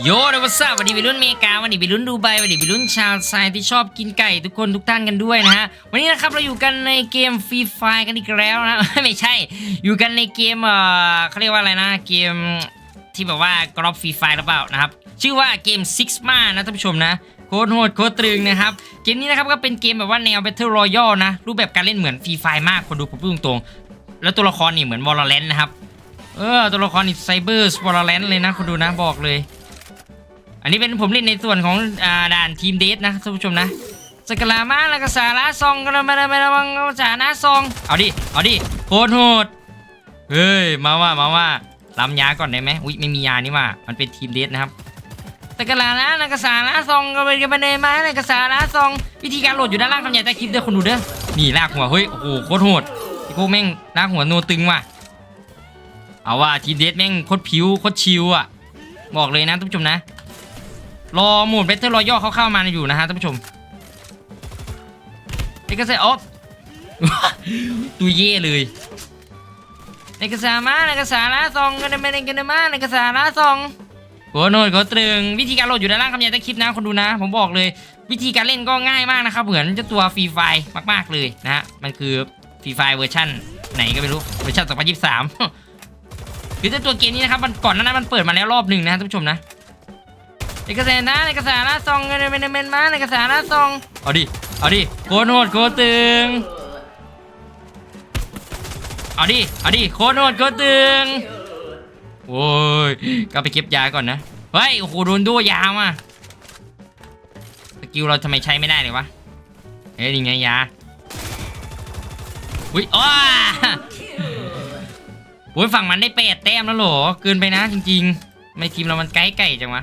โยนวัสดุวันนี้วัยรุ่นเมกาวันนี้วัยรุ่นดูไบวันนี้วัยรุ่นชาวไซที่ชอบกินไก่ทุกคนทุกท่านกันด้วยนะฮะวันนี้นะครับเราอยู่กันในเกมฟรีไฟกันอีกแล้วนะไม่ใช่ อยู่กันในเกมเอ่อเขาเรียกว่าอะไรนะเกมที่แบบว่ากรอบฟรีไฟหรือเปล่านะครับชื่อว่าเกม Six Ma นะท่านผู้ชมนะโคตรโหดโคตรตรึงนะครับเกมนี้นะครับก็เป็นเกมแบบว่าแนว Battle Royale นะรูปแบบการเล่นเหมือนฟรีไฟมากคนดูผมพูดตรงๆแล้วตัวละครนี่เหมือน Valorant นะครับเออตัวละครนี่ไซเบอร์ส Valorant เลยนะคนดูนะบอกเลย อันนี้เป็นผมเล่นในส่วนของอด่านทีมเดทนะท่านผู้ชมนะสกลามาแล้วก็สาระซองกันมาไม่ระวังสาระซอง เอาดิ เอาดิโคตรโหด เฮ้ย มาว่า มาว่าลำยาก่อนได้ไหมอุ้ยไม่มียานี่ว่า มันเป็นทีมเดทนะครับสกลานะแล้วก็สาระซองกันไปกันไปเลยมาแล้วก็สาระซอง วิธีการโหลดอยู่ด้านล่างคำใหญ่ใต้คลิปเด้อคนดูเด้อ นี่ลากหัว เฮ้ย โอ้โห โคตรโหดไอ้พวกแม่งลากหัวโนตึงว่ะ เอาว่าทีมเดทแม่งโคตรผิวโคตรชิวอะ บอกเลยนะท่านผู้ชมนะ รอหมด Battle Royale เขาเข้ามาอยู่นะฮะท่านผู้ชมเอกสารออฟตัวเย่เลยเอกสารมาเอกสารละซองกันไม่ได้กันมาเอกสารละซองโหโนดเขาตรึงวิธีการโหลดอยู่ด้านล่างคำยายใต้คลิปนะคนดูนะ ผมบอกเลย วิธีการเล่นก็ง่ายมากนะครับเหมือนเจ้าตัวฟรีไฟมากๆเลยนะฮะมันคือฟรีไฟเวอร์ชั่นไหนก็ไม่รู้เวอร์ชัน2023คือเจ้าตัวเกมนี้นะครับมันก่อนหน้านั้นมันเปิดมาแล้วรอบหนึ่งนะท่านผู้ชมนะ เอกสารนะเอกสารนะซองเงินเป็นเป็นมาเอกสารนะซองเอาดิเอาดิโคตรโหดโคตรตึงเอาดิเอาดิโคตรโหดโคตรตึงโอ้ยก็ไปเก็บยาก่อนนะเฮ้ยโอ้โหโดนดูยยาวอะสกิลเราทำไมใช้ไม่ได้เลยวะเฮ้ยนี่ไงยาอุ้ยอ้าโอ้ยฝั่งมันได้แปดแต้มแล้วหรอเกินไปนะจริงๆ ไม่ทีมเรามันไกลไก่จังวะ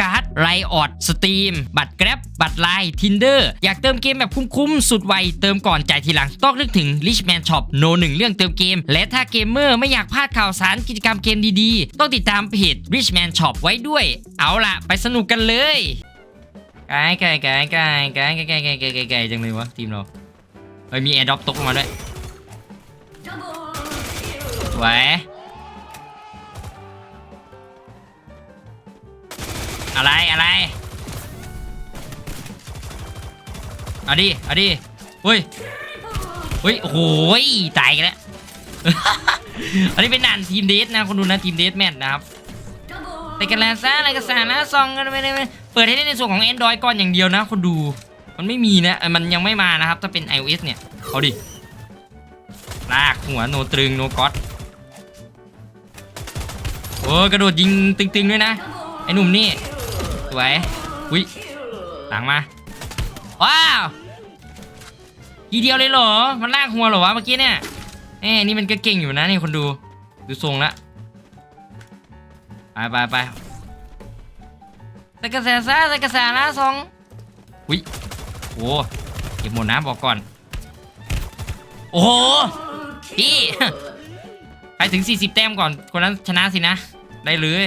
การ์ดไรออดสตรีมบัตรแกร็บบัตรไลน์ทินเดอร์อยากเติมเกมแบบคุ้มๆ สุดไว เติมก่อนจ่ายทีหลัง ต้องนึกถึง Richman Shop โนหนึ่งเรื่องเติมเกม และถ้าเกมเมอร์ไม่อยากพลาดข่าวสารกิจกรรมเกมดีๆ ต้องติดตามเพจ Richman Shop ไว้ด้วย เอาล่ะ ไปสนุกกันเลยไก่ไก่ไก่ไก่ไก่ไก่ไก่ไก่ไก่ไก่จังเลยวะทีมเราเฮ้ยมีแอร์ดรอปตกลงมาด้วยไหว อะไรอะไร เอาดิเอาดิเฮ้ยเฮ้ยโอ้โหยตายกันแล้ว อันนี้เป็นด่านทีมเดทนะคนดูนะทีมเดทแมทนะครับแต่กันแล้วซะอะไรกันซะนะซองกันไปเลยเปิดให้ได้ในส่วนของ Android ก่อนอย่างเดียวนะ คนดูมันไม่มีนะมันยังไม่มานะครับ ถ้าเป็น iOS เนี่ยเอาดิลากหัวโนตรึงโนก๊อตโอ้กระโดดยิงตึงๆด้วยนะ ไอ้หนุ่มนี่ สวยอุ้ยหลังมาว้าวทีเดียวเลยเหรอ มันลากหัวเหรอวะเมื่อกี้เนี่ยเอ้นี่มันก็เก่งอยู่นะนี่คนดู ดูทรงละ ไปไปไปใส่กระแสซ่าใส่กระแสนะสองอุ้ยโอ้เก็บหมดนะบอกก่อน โอ้โหพี่ไปถึง 40 แต้มก่อน คนนั้นชนะสินะ ได้เลย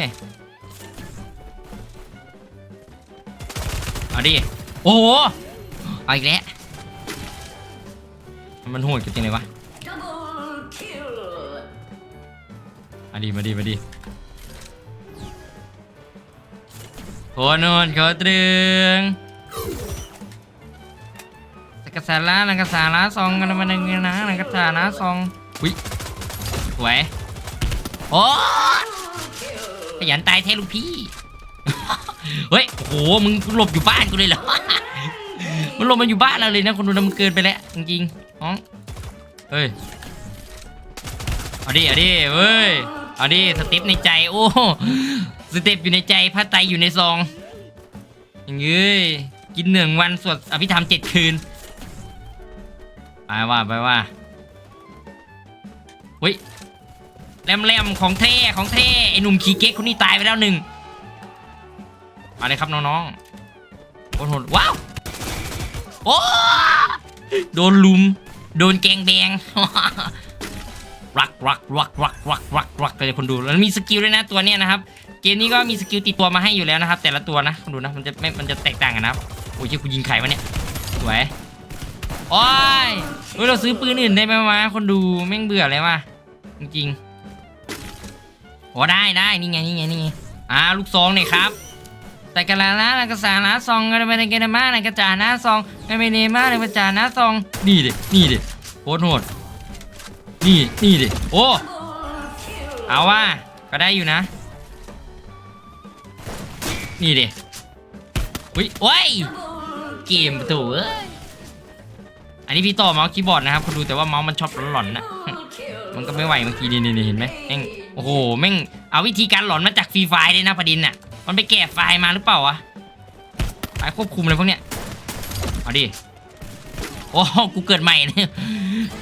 เอาดิ โอ้โห เอาอีกแล้ว มันโหดกันจริงเลยวะมาดีมาดีมาดีโหนนเขาตรึงสกัสาระนักษาระซองกันมาหนึ่งนะนักษาระซองอุ้ยสวยโอ้ขยันตายแท้ลูกพี่ เฮ้ยโอ้โหมึงหลบอยู่บ้านกูเลยเหรอมันหลบมาอยู่บ้านเราเลยนะคนดูนะมันเกินไปแล้วจริงๆน้องเฮ้ยเอาดิเอาดิเว้ยเอาดิสเต็ปในใจโอ้สเต็ปอยู่ในใจพระไตอยู่ในซองอย่างเงี้ยกินหนึ่งวันสวดอภิธรรมเจ็ดคืนไปว่าไปว่าเฮ้ยแรมแรมของเท่ของเท่ไอหนุ่มขี่เก๊กคนนี้ตายไปแล้วหนึ่ง มาเลยครับน้องๆโอ้โหว้าวโอ้โดนลุม โดนแกงแบงรักรักรักรักรักรักรักเลยคนดูแล้วมีสกิลด้วยนะตัวเนี้ยนะครับ เกมนี้ก็มีสกิลติดตัวมาให้อยู่แล้วนะครับ แต่ละตัวนะคนดูนะมันจะไม่มันจะแตกต่างกันนะครับโอ้ยเชี่ยกูยิงไข่วะเนี่ยสวยโอ้ยเฮ้ยเราซื้อปืนอื่นได้ไหมวะคนดูแม่งเบื่อเลยว่ะจริงๆโอ้ได้ได้นี่ไงนี่ไงนี่ไงอ่าลูกซองเนี่ยครับ แต่กะลาละกะสาละซองกันไปในเกนมาในกระจาหน้าซองไม่ไปเนมาในกระจาหน้าซอง นี่ดินี่ดิโคตรโหดนี่นี่ดิโอ้เอาว่าก็ได้อยู่นะ นี่ดิอุ้ยโอ้ยเกมประตูเออันนี้พี่ต่อเมาส์คีย์บอร์ดนะครับคุณดูแต่ว่าเมาส์มันชอบหลอนๆนะมันก็ไม่ไหวเมื่อกี้นี่นี่เห็นไหมแม่งโอ้โหแม่งเอาวิธีการหลอนมาจากฟรีไฟล์เลยนะประด็นน่ะ มันไปแกะไฟล์มาหรือเปล่าวะไฟล์ควบคุมอะไรพวกเนี้ยเอาดิโอ้กูเกิดใหม่เนี่ย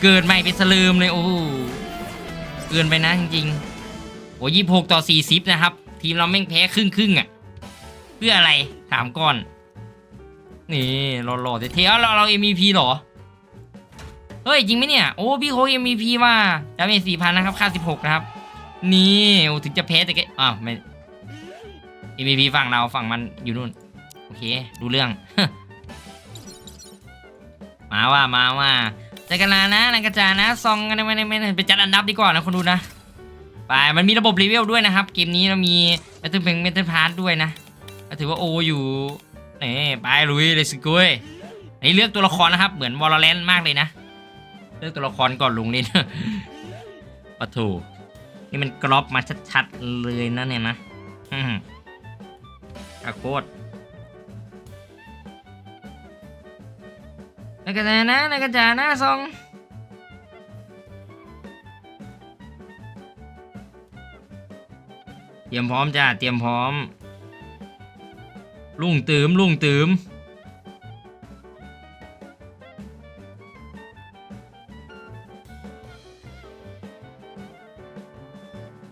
เกิดใหม่เป็นสลืมเลยโอ้เกินไปนะจริงๆโอ้ยี่หกต่อสี่สิบนะครับ ทีมเราแม่งแพ้ครึ่งครึ่งอะ เพื่ออะไรถามก่อน นี่หล่อๆเท่ๆเอาเราเรา MVP เหรอเฮ้ยจริงไหมเนี่ยโอ้พี่โค้ก MVP ว่าดาเมจสี่พันนะครับค่าสิบหกนะครับ นี่โอ้ถึงจะแพ้แต่ก็อ้าวไม่ MVP ฝั่งเราฝั่งมันอยู่นู่น โอเค ดูเรื่อง มาว่ามาว่าใจกันลานะนักกระจานะซองกันไม่ไม่ไม่ไปจัดอันดับดีกว่านะคนดูนะ ไป มันมีระบบรีเวลด้วยนะครับ เกมนี้เรามีเมทัลเพงเมทัลพาร์ทด้วยนะถือว่าโออยู่นี่ไปลุยเลยสกุยอันนี้เลือกตัวละครนะครับ เหมือนวอลเลนมากเลยนะ เลือกตัวละครก่อนลงเล่นปะถูนี่มันกรอบมาชัดๆเลยนะเนี่ยนะ อะโคตรนากระจานะนากระจานะซองเตรียมพร้อมจ้าเตรียมพร้อม ลุงตืมลุงตืม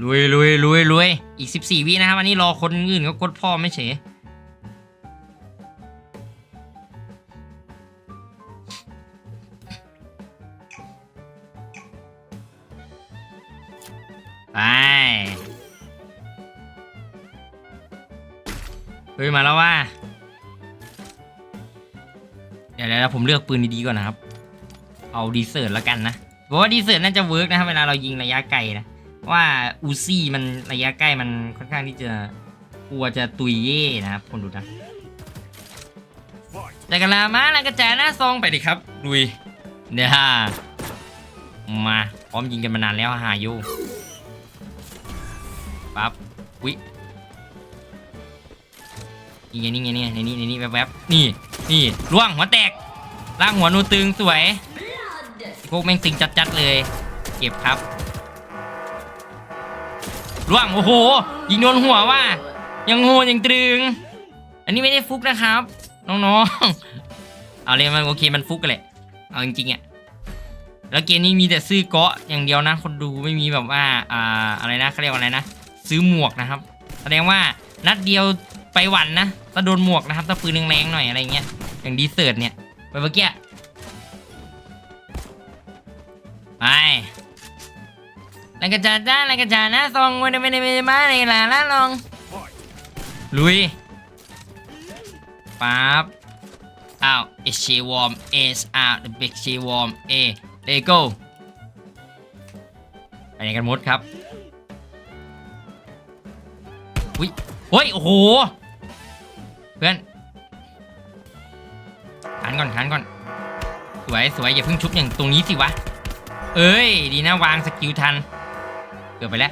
ลุยลุยลุยลุยอีก 14 วินะครับอันนี้รอคนอื่นก็กดพ่อไม่เฉยไปเฮ้ยมาแล้วว่า เดี๋ยวเดี๋ยวผมเลือกปืนดีๆก่อนนะครับ เอาดีเซอร์ตแล้วกันนะเพราะว่าดีเซอร์ตน่าจะเวิร์กนะครับเวลาเรายิงระยะไกลนะ ว่าอูซี่มันระยะใกล้มันค่อนข้างที่จะกลัวจะตุยเย่นะครับ คนดูนะแต่กันลามาแล้วกระจายหน้าซองไปดิครับลุยเดี๋ยวมาพร้อมยิงกันมานานแล้วหาโยปั๊บวินี่ไงนี่ไงนี่ไงในนี้ในนี้แวบๆนี่นี่ล่วงหัวแตกล่างหัวนูตึงสวยพวกแม่งตึงจัดๆเลย เก็บครับ ร่วงโอ้โห ยิงโดนหัวว่า ยังโหดยังตรึง อันนี้ไม่ได้ฟุกนะครับ น้องๆ เอาเลยมันโอเคมันฟุกกันแหละ เอาจริงๆอะแล้วเกมนี้มีแต่ซื้อเกาะอย่างเดียวนะ คนดูไม่มีแบบว่าอ่าอะไรนะเขาเรียกว่าอะไรนะ ซื้อหมวกนะครับ แสดงว่านัดเดียวไปหวันนะถ้าโดนหมวกนะครับถ้าปืนแรงๆหน่อยอะไรเงี้ย อย่างดีเซิร์ตเนี่ย ไปเมื่อกี้ ไป แล้วก็จะจ้าแล้วก็จะนะซองวันไม่ได้ไม่ได้มาในลาละลอง ลุยปั๊บอ้าวเอชวอร์มเอสอาร์เบกชีวอร์มเอเลโก้ไปไหนกันหมดครับอุ้ยโอ้ย โอ้โห เพื่อนขันก่อนขันก่อน สวยสวยอย่าเพิ่งชุบอย่างตรงนี้สิวะ เอ้ย ดีนะวางสกิลทัน เกือบไปแล้ว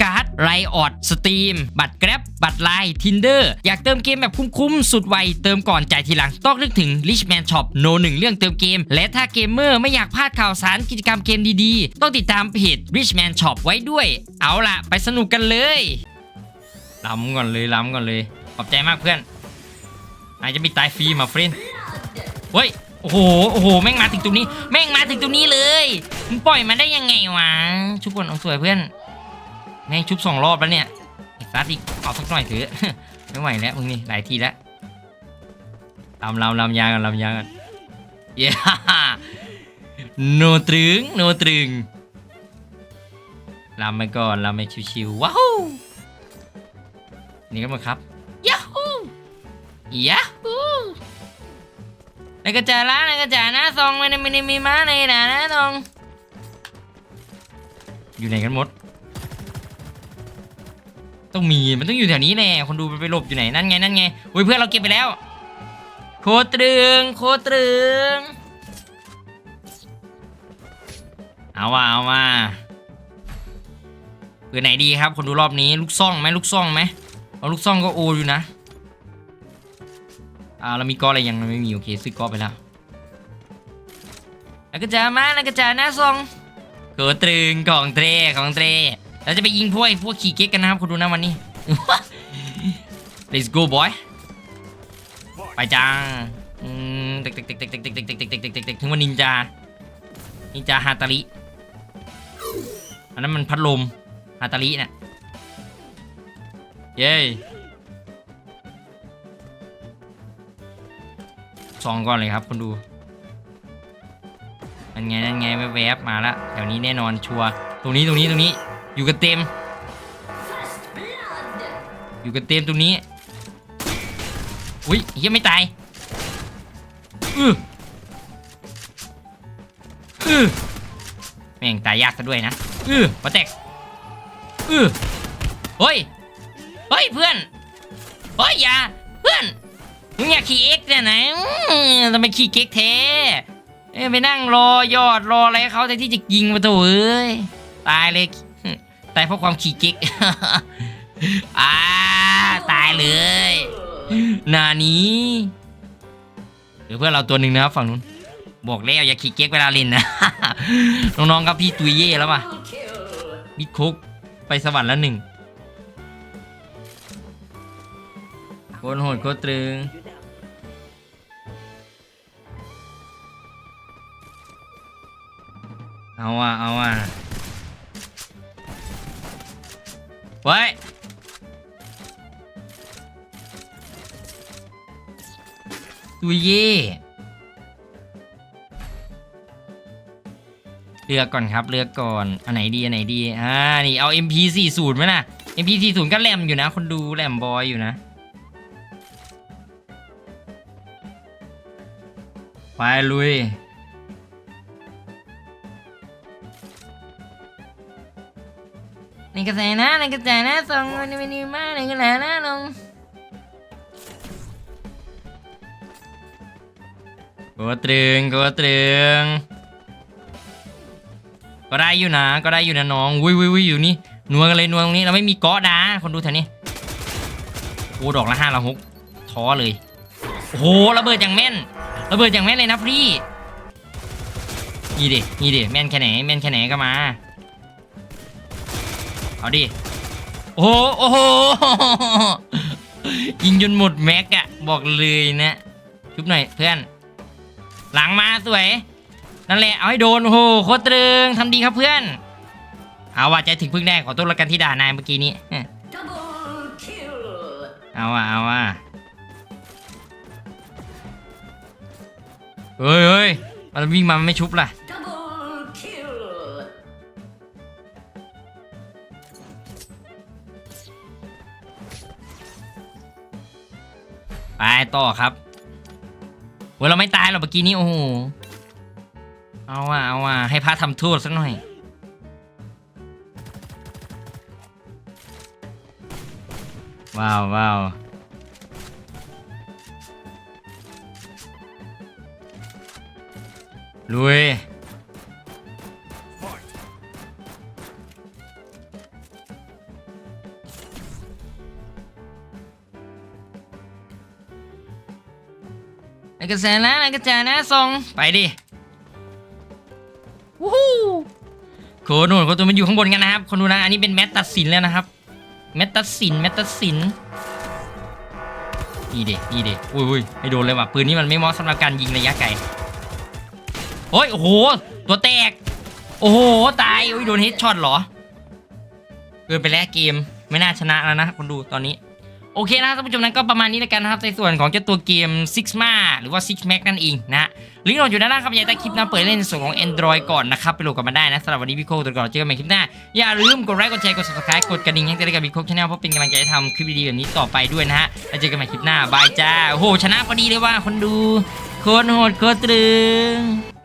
การ์ด ไรออดสตรีมบัตรแกร็บบัตรไลน์ทินเดอร์อยากเติมเกมแบบคุ้มๆ สุดไว เติมก่อนจ่ายทีหลัง ต้องนึกถึง Richman Shop โนหนึ่งเรื่องเติมเกม และถ้าเกมเมอร์ไม่อยากพลาดข่าวสารกิจกรรมเกมดีๆ ต้องติดตามเพจ Richman Shop ไว้ด้วย เอาล่ะ ไปสนุกกันเลยล้ำก่อนเลยล้ำก่อนเลย ขอบใจมากเพื่อนอาจจะมีตายฟรีมาเฟรนเฮ้ยโอ้โห โอ้โห แม่งมาถึงตรงนี้ แม่งมาถึงตรงนี้เลย มึงปล่อยมันได้ยังไงวะชุบคนเอาสวยเพื่อน แม่งชุบสองรอบแล้วเนี่ยไอ้ซัดอีกเอาสักหน่อยเถอะไม่ไหวแล้วมึงนี่หลายทีแล้วลำลำลำยางกันลำยางกันเย้โนตรึงโนตรึงลำไปก่อนลำไปชิวๆว้าวนี่ก็มาครับยาฮูยาฮูในกระจาละในกระจาหน้าซองไม่ได้ไม่ได้มีม้าในหนาน้าซองอยู่ไหนกันหมด ต้องมีมันต้องอยู่แถวนี้แน่คนดูไปหลบอยู่ไหนนั่นไงนั่นไงอุ้ยเพื่อนเราเก็บไปแล้ว โคตรึงโคตรึงเอาว่าเอาว่าเปืนไหนดีครับ คนดูรอบนี้ลูกซ่องไหมลูกซ่องไหมเอาลูกซ่องก็โออยู่นะอ่าเรามีกออะไรยังไม่มีโอเคซื้อกอไปแล้วแล้วก็จะมาแล้วก็จะหน้าซองโกตรึงของเตรของเตร เราจะไปยิงพวกพวกขี่เก๊กกันนะครับคุณดูนะวันนี้ let's go boy ไปจ้าอืมเด็กเด็กเด็กเด็กเด็กเด็กเด็กเด็กเด็กเด็กเด็กเด็กเด็กถึงว่านินจา นินจาฮาตาริ อันนั้นมันพัดลมฮาตาริน่ะ เย้สองก่อนเลยครับคุณดูนั่นไงนั่นไงแวบๆมาละแถวนี้แน่นอนชัวร์ตรงนี้ตรงนี้ตรงนี้ อยู่กันเต็ม อยู่กันเต็มตรงนี้ อุ้ยยังไม่ตายอืออือแม่งตายยากซะด้วยนะอือมาแตกอือเฮ้ย เฮ้ยเพื่อน เฮ้ยอย่าเพื่อนมึงอยากขี่เอ็กซ์เนี่ยนะทำไมขี่เก๊กแท้เอ้ไปนั่งรอยอดรออะไรเขาแต่ที่จะยิงมาตัวเอ้ยตายเลย ตายเพราะความขี่เก๊ก อ่าตายเลยนานี้หรือเพื่อนเราตัวหนึ่งนะครับฝั่งนู้นบอกแล้วอย่าขี่เก๊กเวลาเล่นนะ น้องๆครับพี่ตุยเย่แล้วป่ะมิคุกไปสวรรค์แล้วหนึ่งคตรโหดโคตรตรึงเอาอะเอาอะ ไว้ตุยเย่เลือกก่อนครับเลือกก่อน อันไหนดี อันไหนดี อ่า นี่เอา MP40 ไหมนะ MP40 ก็แรมอยู่นะ คนดูแรมบอยอยู่นะ ไปลุย ระแสนะในกระแสนะส่งมันไม่ดีมากในกระแสนะลงโกตรึงโกตรึงก็ได้อยู่นะก็ได้อยู่นะน้องวุ้ยวุ้ยวุ้ยอยู่นี่นัวกันเลยนัวตรงนี้เราไม่มีเกาะดาคนดูแถวนี้โอ้ดอกละห้าละหกท้อเลยโอ้โหระเบิดอย่างแม่นระเบิดอย่างแม่นเลยนะพี่นี่ดินี่ดิแม่นแค่ไหนแม่นแค่ไหนก็มา เอาดิ โอ้โหโอ้โหยิงจนหมดแม็กอะบอกเลยนะชุบหน่อยเพื่อน หลังมาสวยนั่นแหละเอาให้โดนโอ้โหโคตรตรึงทำดีครับเพื่อน เอาว่าใจถึงพึ่งได้ขอโทษละกันที่ด่านายเมื่อกี้นี้เอาว่ะเอาว่ะเฮ้ยเฮ้ยมันวิ่งมาไม่ชุบล่ะ ไปต่อครับเว้ยเราไม่ตายหรอกเมื่อกี้นี้โอ้โหเอาว่ะเอาว่ะให้พระทำโทษสักหน่อยว้าวว้าวลุย กระแสนะนายกระแสนะส่งไปดิวู้ฮู้โคนนู่นคนตัวมันอยู่ข้างบนกันนะครับคนดูนะอันนี้เป็นแมตตัดสินแล้วนะครับ แมตตัดสินแมตตัดสินนี่เด็นี่เด็อุ้ยอุ้ยไม่โดนเลยว่ะปืนนี้มันไม่เหมาะสำหรับการยิงระยะไกลโอ้ยโอ้โหตัวแตก โอ้โหตายโอ้ยโดนเฮดช็อตเหรอเกินไปแล้วเกมไม่น่าชนะแล้วนะคนดูตอนนี้ โอเคนะท่านผู้ชมนั้นก็ประมาณนี้แล้วกันนะครับในส่วนของเจ้าตัวเกม Sixma หรือว่า Six Max นั่นเองนะลิงก์ลดอยู่ด้านล่างครับอย่าใต้คลิปนะเปิดเล่นในส่วนของ Android ก่อนนะครับ ไปโหลดกันมาได้นะสำหรับวันนี้พี่โคตัวก่อนเจอกันใหม่คลิปหน้า อย่าลืมกดไลค์กดแชร์กด subscribe กดกระดิ่งให้ได้กับพี่โคชแนลเพราะเป็นกำลังใจให้ทำคลิปดีๆแบบนี้ต่อไปด้วยนะฮะแล้วเจอกันใหม่คลิปหน้าบายจ้าโอ้โหชนะพอดีเลยว่าคนดูโคตรโหดโคตรตรึง